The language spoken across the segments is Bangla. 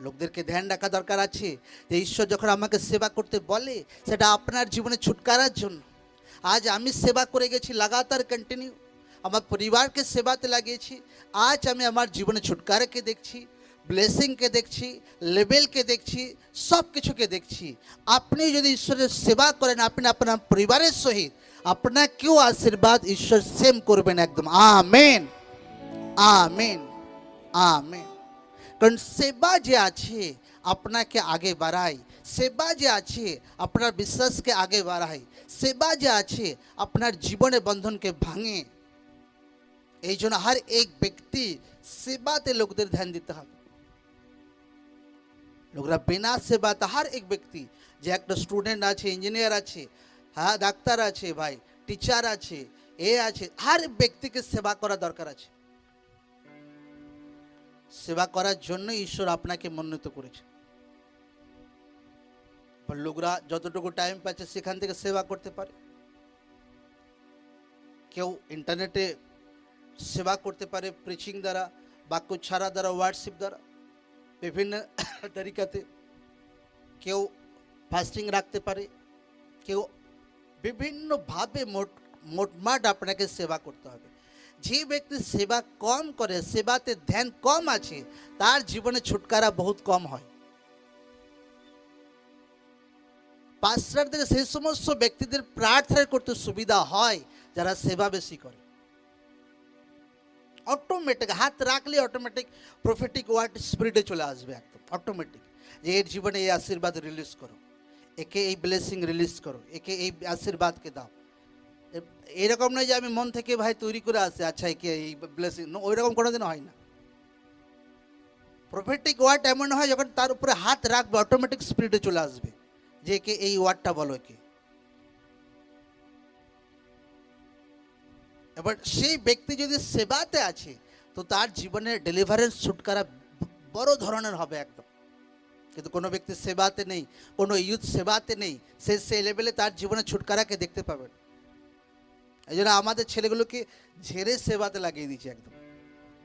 লোকদেরকে ধ্যান রাখা দরকার আছে যে ঈশ্বর যখন আমাকে সেবা করতে বলে, সেটা আপনার জীবনে ছুটকারার জন্য। আজ আমি সেবা করে গেছি, লাগাতার কন্টিনিউ আমার পরিবারকে সেবাতে লাগিয়েছি, আজ আমি আমার জীবনে ছুটকারাকে দেখছি ব্লেসিংকে দেখছি লেভেলকে দেখছি সব কিছুকে দেখছি। আপনি যদি ঈশ্বরের সেবা করেন, আপনি আপনার পরিবারের সহিত আপনাকেও আশীর্বাদ ঈশ্বর সেম করবেন একদম। আমেন। আমেন। আমেন। কারণ সেবা যে আছে আপনাকে আগে বাড়ায় সেবা যে আছে আপনার বিশ্বাসকে আগে বাড়ায় সেবা যে আছে আপনার জীবনের বন্ধনকে ভাঙে এই জন্য হর এক ব্যক্তি সেবাতে লোকদের ধ্যান দিতে হবে লোকরা বিনা সেবাতে হর এক ব্যক্তি যে একটা স্টুডেন্ট আছে ইঞ্জিনিয়ার আছে হ্যাঁ ডাক্তার আছে ভাই টিচার আছে এ আছে হর ব্যক্তিকে সেবা করা দরকার আছে সেবা করার জন্য ঈশ্বর আপনাকে মনোনীত করেছে লোকরা যতটুকু টাইম পাচ্ছে সেখান থেকে সেবা করতে পারে। কেউ ইন্টারনেটে সেবা করতে পারে প্রিচিং দ্বারা, বাক্য ছাড়া দ্বারা হোয়াটসঅ্যাপ দ্বারা, বিভিন্ন তরিকাতে। কেউ ফাস্টিং রাখতে পারে, কেউ বিভিন্নভাবে মোট, মোটমাট আপনাকে সেবা করতে হবে। যে ব্যক্তি সেবা কম করে, সেবাতে ধ্যান কম আছে, তার জীবনে ছুটকারা বহুত কম হয়। থেকে সেই সমস্ত ব্যক্তিদের প্রার্থনা করতে সুবিধা হয়, যারা সেবা বেশি করে। অটোমেটিক হাত রাখলে অটোমেটিক প্রফেটিক ওয়ার্ড স্পিরিটে চলে আসবে একদম অটোমেটিক যে এর জীবনে এই আশীর্বাদ রিলিজ করো, একে এই ব্লেসিং রিলিজ করো, একে এই আশীর্বাদকে দাও। এরকম নয় যে আমি মন থেকে ভাই তৈরি করে আসি আচ্ছা একে এই ব্লেসিং ওই রকম কোনোদিন হয় না। প্রফেটিক ওয়ার্ড এমন হয় যখন তার উপরে হাত রাখবে অটোমেটিক স্পিডে চলে আসবে, যে কে এই ওয়ার্ডটা বলো একে। এবার সেই ব্যক্তি যদি সেবাতে আছে, তো তার জীবনের ডেলিভারেন্স ছুটকারা বড় ধরনের হবে একদম। কিন্তু কোনো ব্যক্তি সেবাতে নেই, কোনো ইউথ সেবাতে নেই, সে সেই লেভেলে তার জীবনে ছুটকারাকে দেখতে পাবেন এই জন্য আমাদের ছেলেগুলোকে ঝেড়ে সেবাতে লাগিয়ে দিয়েছে একদম।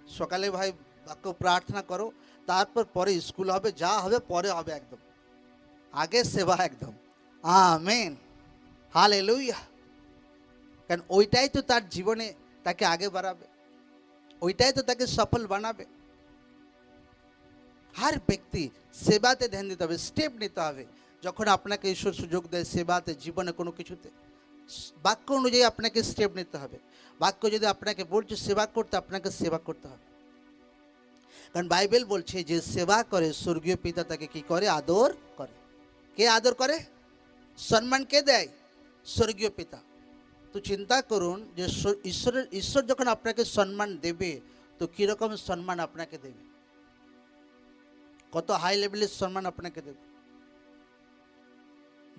সকালে ভাই বাক্য প্রার্থনা করো, তারপর পরে স্কুল হবে, যা হবে পরে হবে একদম। আগে সেবা একদম। আমেন। হালে লুইয়া কারণ ওইটাই তো তার জীবনে তাকে আগে বাড়াবে। ওইটাই তো তাকে সফল বানাবে। হার ব্যক্তি সেবাতে ধ্যান দিতে হবে, স্টেপ নিতে হবে। যখন আপনাকে ঈশ্বর সুযোগ দেয় সেবাতে, জীবনে কোনো কিছুতে। বাক্য অনুযায়ী আপনাকে স্টেপ নিতে হবে। বাক্য যদি আপনাকে বলছে সেবা করতে, আপনাকে সেবা করতে হবে। কারণ বাইবেল বলছে যে সেবা করে, স্বর্গীয় পিতা তাকে কি করে? আদর করে। কে আদর করে? সম্মান কে দেয়? স্বর্গীয় পিতা। তো চিন্তা করুন যে ঈশ্বরের, ঈশ্বর যখন আপনাকে সম্মান দেবে, তো কীরকম সম্মান আপনাকে দেবে? কত হাই লেভেলের সম্মান আপনাকে দেবে?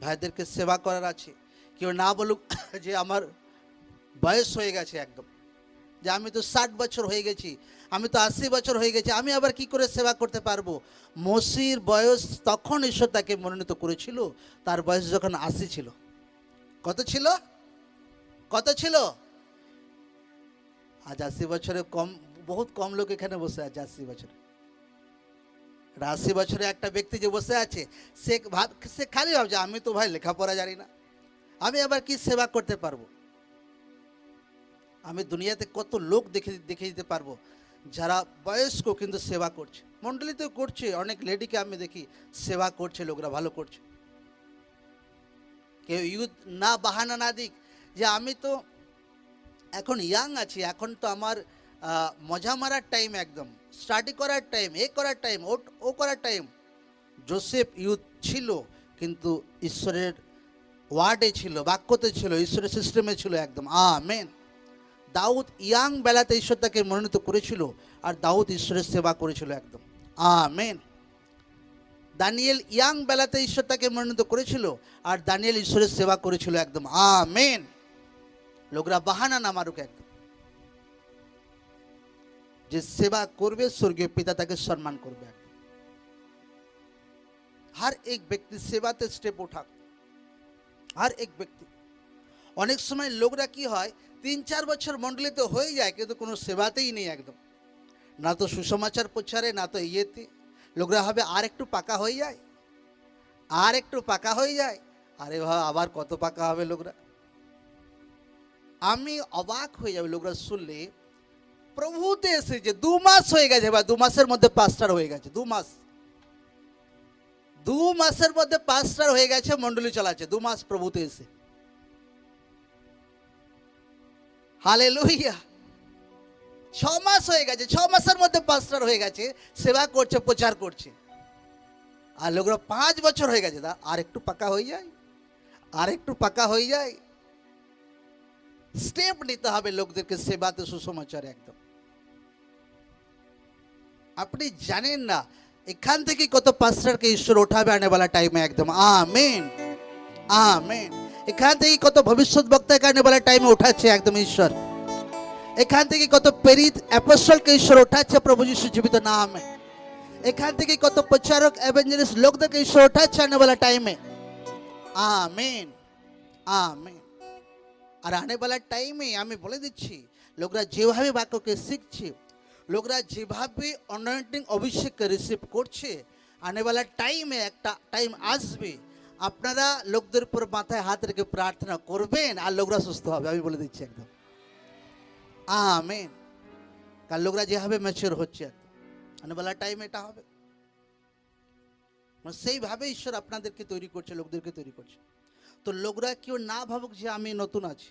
ভাইদেরকে সেবা করার আছে। কেউ না বলুক যে আমার বয়স হয়ে গেছে একদম। যে আমি তো ষাট বছর হয়ে গেছি, আমি তো আশি বছর হয়ে গেছি, আমি আবার কি করে সেবা করতে পারব? মসির বয়স তখন ঈশ্বর তাকে মনোনীত করেছিল, তার বয়স যখন আশি ছিল। কত ছিল? কত ছিল? আজ আশি বছরে কম, বহুত কম লোক এখানে বসে আছে আশি বছরে। আশি বছরে একটা ব্যক্তি যে বসে আছে, সে ভাব, সে খালি ভাবছে, আমি তো ভাই লেখাপড়া জানি না। আমি আবার কি সেবা করতে পারব? আমি দুনিয়াতে কত লোক দেখে দেখে দিতে পারব, যারা বয়স্ক কিন্তু সেবা করছে। মণ্ডলীতেও করছে, অনেক লেডিকে আমি দেখি সেবা করছে, লোকরা ভালো করছে। কেউ ইউথ না, বাহানা না দিক, যে আমি তো এখন ইয়াং আছি, এখন তো আমার মজা মারার টাইম একদম। স্টাডি করার টাইম এ করার টাইম ও ও করার টাইম জোসেফ ইউথ ছিল, কিন্তু ঈশ্বরের ওয়ার্ডে ছিল বাক্যতে ছিল ঈশ্বরের সিস্টেমে ছিল একদম আমেন দাউদ ইয়াং বেলাতে ঈশ্বর তাকে মনোনীত করেছিল আর দাউদ ঈশ্বরের সেবা করেছিল একদম আমেন দানিয়েল ইয়াং বেলাতে ঈশ্বর তাকে মনোনীত করেছিল আর দানিয়েল ঈশ্বরের সেবা করেছিল একদম আমেন লোকরা বাহানা না মারুক একদম যে সেবা করবে স্বর্গীয় পিতা তাকে সম্মান করবে একদম हर एक ব্যক্তি সেবাতে স্টেপ ওঠাক আর এক ব্যক্তি। অনেক সময় লোকরা কি হয়, তিন চার বছর মণ্ডলীতে হয়ে যায়, কিন্তু কোনো সেবাতেই নেই একদম। না তো সুসমাচার প্রচারে, না তো ইয়েতে। লোকরা হবে আর একটু পাকা হয়ে যায়? আর একটু পাকা হয়ে যায়? আরে ভাই আবার কত পাকা হবে লোকরা? আমি অবাক হয়ে যাবে লোকরা শুনলে। প্রভুতে এসেছে দু মাস হয়ে গেছে ভাই দু মাসের মধ্যে পাঁচটার হয়ে গেছে, দু মাস। দু মাসের মধ্যে পাঁচটার হয়ে গেছে মন্ডলী চলাচ্ছে। দু মাস প্রভুতে এসে। হালে লুইয়া ছ মাস হয়ে গেছে, ছ মাসের মধ্যে পাঁচটার হয়ে গেছে, সেবা করছে, প্রচার করছে। আর লোকরা পাঁচ বছর হয়ে গেছে আর একটু পাকা হয়ে যায়, আর একটু পাকা হয়ে যায়। স্টেপ নিতে হবে লোকদেরকে, সেবাতে সুসমাচার একদম। আপনি জানেন না এখান থেকে কত পাস্টারকে ঈশ্বর ওঠাবে আনেওয়ালা টাইমে একদম। আমেন। আমেন। এখান থেকে কত ভবিষ্যৎ বক্তাকে আনেওয়ালা টাইমে উঠাচ্ছে একদম ঈশ্বর। এখান থেকে কত প্রেরিত অ্যাপোস্টলকে ঈশ্বর ওঠাচ্ছে প্রভু যিশু জীবিত নামে। এখান থেকে কত প্রচারক এভেঞ্জেলিস্ট লোকদেরকে ঈশ্বর ওঠাচ্ছে আনেওয়ালা টাইমে আমেন। আমেন। আর আনেওয়ালা টাইমে আমি বলে দিচ্ছি, লোকরা যেভাবে বাক্যকে শিখছে লোকরা যেভাবে অনয়েন্টিং অভিষেককে রিসিভ করছে আনেওয়ালা টাইমে একটা টাইম আসবে, আপনারা লোকদের উপর মাথায় হাত রেখে প্রার্থনা করবেন আর লোকরা সুস্থ হবে, আমি বলে দিচ্ছি একদম। আমেন। কারণ লোকরা যেভাবে ম্যাচিওর হচ্ছে আনেওয়ালা টাইম এটা হবে। মানে সেইভাবে ঈশ্বর আপনাদেরকে তৈরি করছে, লোকদেরকে তৈরি করছে। তো লোকরা কেউ না ভাবুক যে আমি নতুন আছি।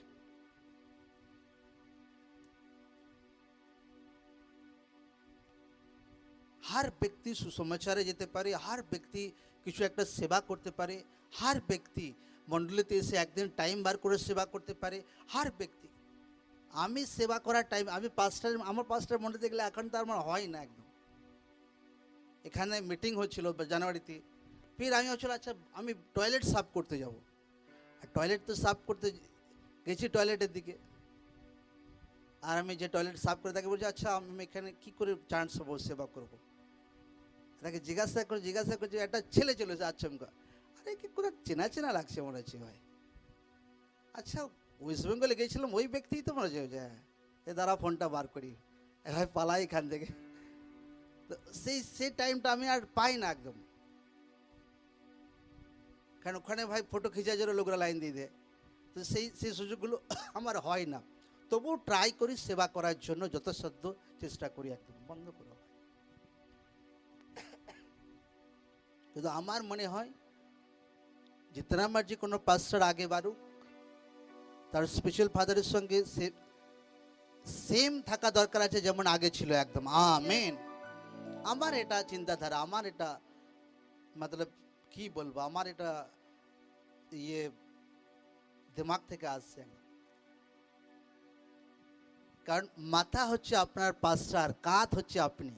হার ব্যক্তি সুসমাচারে যেতে পারে হার ব্যক্তি কিছু একটা সেবা করতে পারে হার ব্যক্তি মণ্ডলীতে এসে একদিন টাইম বার করে সেবা করতে পারে হার ব্যক্তি আমি সেবা করার টাইম আমি পাঁচটার আমার পাঁচটার মন্ডলীতে গেলে এখন তো আমার হয় না একদম এখানে মিটিং হচ্ছিল জানুয়ারিতে ফির আমি হচ্ছিল আচ্ছা আমি টয়লেট সাফ করতে যাব আর টয়লেট তো সাফ করতে গেছি টয়লেটের দিকে আর আমি যে টয়লেট সাফ করে তাকে বলছি আচ্ছা আমি এখানে কি করে চান্স হব সেবা করব তাকে জিজ্ঞাসা করে জিজ্ঞাসা করছি একটা ছেলে চলেছে আচমকা আরে কি কোথাও চেনা চেনা লাগছে মনে হচ্ছে ভাই। আচ্ছা ওয়েস্ট বেঙ্গলে গেছিলাম ওই ব্যক্তিই তো মনে হচ্ছে হ্যাঁ, এ দ্বারা ফোনটা বার করি। ভাই পালাই এখান থেকে। তো সেই সেই টাইমটা আমি আর পাই না একদম। কারণ ওখানে ভাই ফটো খিচার জন্য লোকরা লাইন দিয়ে দেয়। তো সেই সেই সুযোগগুলো আমার হয় না। তবুও ট্রাই করি সেবা করার জন্য যথাসাধ্য চেষ্টা করি একদম। বন্ধ করো। কিন্তু আমার মনে হয় জিতনা মার্জি কোনো পাস্টার আগে বাড়ুক তার স্পেশাল ফাদারের সঙ্গে সেম থাকা দরকার আছে যেমন আগে ছিল একদম। আমেন। আমার এটা চিন্তাধারা, আমার এটা মতলব কি বলব, আমার এটা ইয়ে দিমাগ থেকে আসছে। কারণ মাথা হচ্ছে আপনার পাস্টার কাঁধ হচ্ছে আপনি।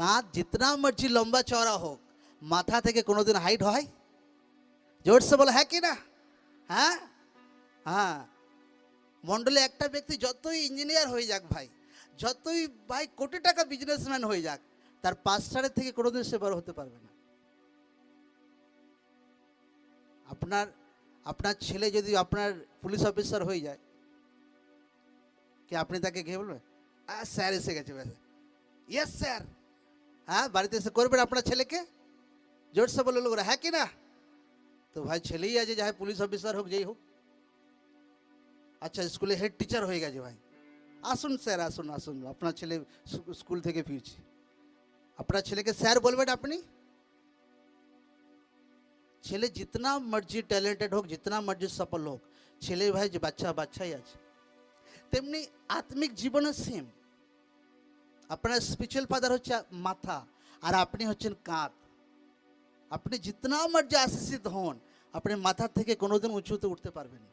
কাঁধ জিতনা মর্জি লম্বা চওড়া হোক, মাথা থেকে কোনোদিন হাইট হয়? জোর সে বলে হ্যাঁ কি না? হ্যাঁ? হ্যাঁ। মন্ডলে একটা ব্যক্তি যতই ইঞ্জিনিয়ার হয়ে যাক ভাই, যতই ভাই কোটি টাকা বিজনেসম্যান হয়ে যাক, তার পাস্টারের থেকে কোনোদিন সে বড় হতে পারবে না। আপনার আপনার ছেলে যদি আপনার পুলিশ অফিসার হয়ে যায়, কি আপনি তাকে গিয়ে বলবেন স্যার এসে গেছে ব্যাস ইয়েস স্যার হ্যাঁ বাড়িতে এসে করবেন আপনার ছেলেকে জোরসে বলে লোকরা হ্যাঁ কি না তো ভাই ছেলেই আছে যাই পুলিশ অফিসার হোক যেই হোক আচ্ছা স্কুলে হেড টিচার হয়ে গেছে ভাই আসুন স্যার আসুন আসুন আপনার ছেলে স্কু- স্কুল থেকে ফিরছে আপনার ছেলেকে স্যার বলবেন আপনি ছেলে जितना मर्जी टैलेंटेड হোক जितना मर्जी সফল হোক ছেলে ভাই যে বাচ্চা বাচ্চাই আছে তেমনি আত্মিক জীবনে সেম আপনার স্পিরিচুয়াল ফাদার হচ্ছে মাথা, আর আপনি হচ্ছেন কাঁধ। আপনি জিতনা মর্জি আশিসিত হন, আপনি মাথা থেকে কোনোদিন উঁচুতে উঠতে পারবেন না।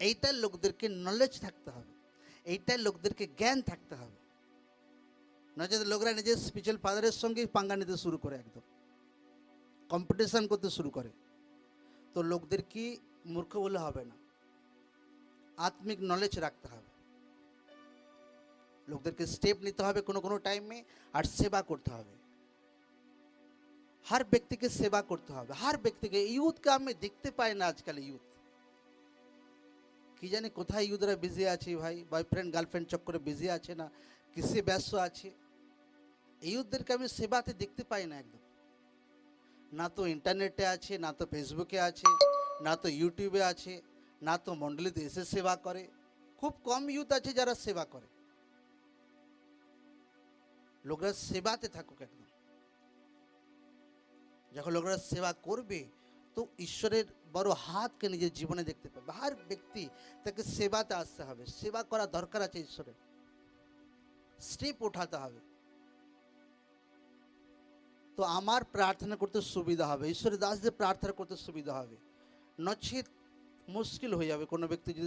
এইটা লোকদেরকে নলেজ থাকতে হবে, এইটা লোকদেরকে জ্ঞান থাকতে হবে। নচেত লোকরা নিজের স্পিরিচুয়াল ফাদারের সঙ্গে পাঙ্গা নিতে শুরু করে একদম কম্পিটিশন করতে শুরু করে। তো লোকদের কি মূর্খ বলে হবে না? আত্মিক নলেজ রাখতে হবে। লোকদেরকে স্টেপ নিতে হবে কোনো কোনো টাইমে আর সেবা করতে হবে हर ব্যক্তিকে সেবা করতে হবে हर ব্যক্তিকে ইউথকে আমি দেখতে পাই না আজকাল ইউথ কি জানি কোথায় ইউথরা বিজি আছে ভাই বয়ফ্রেন্ড গার্লফ্রেন্ড চক্করে বিজি আছে না কিসে ব্যস্ত আছে এই ওদেরকে আমি সেবাতে দেখতে পাই না একদম না তো ইন্টারনেটে আছে না তো ফেসবুকে আছে না তো ইউটিউবে আছে না তো মণ্ডলীতে এসে সেবা করে খুব কম ইউথ আছে যারা সেবা করে লোকরা সেবাতে থাকুক একদম। যখন লোকরা সেবা করবে, তো ঈশ্বরের বড় হাতকে নিজের জীবনে দেখতে পাবে। হর ব্যক্তি তাকে সেবাতে আসতে হবে। সেবা করা দরকার আছে ঈশ্বরের। স্টেপ ওঠাতে হবে। তো আমার প্রার্থনা করতে সুবিধা হবে। ঈশ্বরের দাসদের প্রার্থনা করতে সুবিধা হবে। নচেত মুশকিল হয়ে যাবে কোনো ব্যক্তি যদি